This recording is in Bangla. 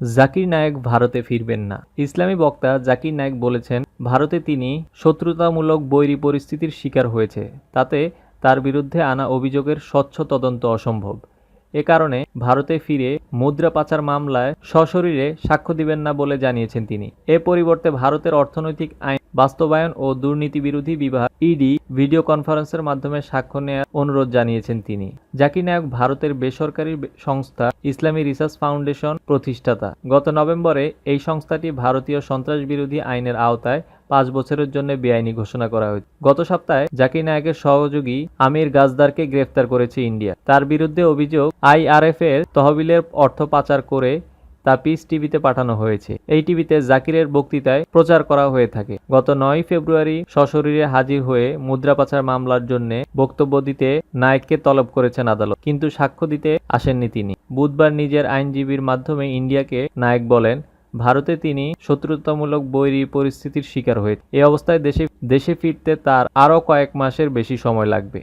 জাকির নায়ক ভারতে ফিরবেন না। ইসলামী বক্তা জাকির নায়েক বলেছেন, ভারতে তিনি শত্রুতামূলক বৈরী পরিস্থিতির শিকার হয়েছে, তাতে তার বিরুদ্ধে আনা অভিযোগের স্বচ্ছ তদন্ত অসম্ভব। এ কারণে ভারতে ফিরে মুদ্রা পাচার মামলায় সশরীরে সাক্ষ্য দিবেন না বলে জানিয়েছেন তিনি। এ পরিবর্তে ভারতের অর্থনৈতিক আইন, বাস্তবায়ন ও দুর্নীতি বিরোধী বিভাগ ইডি ভিডিও কনফারেন্সের মাধ্যমে সাক্ষ্য নেওয়ার অনুরোধ জানিয়েছেন তিনি। জাকির নায়ক ভারতের বেসরকারি সংস্থা ইসলামী রিসার্চ ফাউন্ডেশন প্রতিষ্ঠাতা। গত নভেম্বরে এই সংস্থাটি ভারতীয় সন্ত্রাস বিরোধী আইনের আওতায় পাঁচ বছরের জন্য বেআইনি ঘোষণা করা হয়েছে। গত সপ্তাহে জাকির নায়কের সহযোগী আমির গাজদারকে গ্রেফতার করেছে ইন্ডিয়া। তার বিরুদ্ধে অভিযোগ আইআরএফ এর তহবিলের অর্থ পাচার করে তা পিস টিভিতে পাঠানো হয়েছে। এই টিভিতে জাকিরের বক্তৃতায় প্রচার করা হয়ে থাকে। গত নয় ফেব্রুয়ারি সশরীরে হাজির হয়ে মুদ্রা পাচার মামলার জন্য বক্তব্য দিতে নায়ককে তলব করেছেন আদালত, কিন্তু সাক্ষ্য দিতে আসেননি তিনি। বুধবার নিজের আইনজীবীর মাধ্যমে ইন্ডিয়াকে নায়ক বলেন ভারতে তিনি শত্রুতামূলক বৈরী পরিস্থিতির শিকার হয়ে এ অবস্থায় দেশে দেশে ফিরতে তার আরও কয়েক মাসের বেশি সময় লাগবে।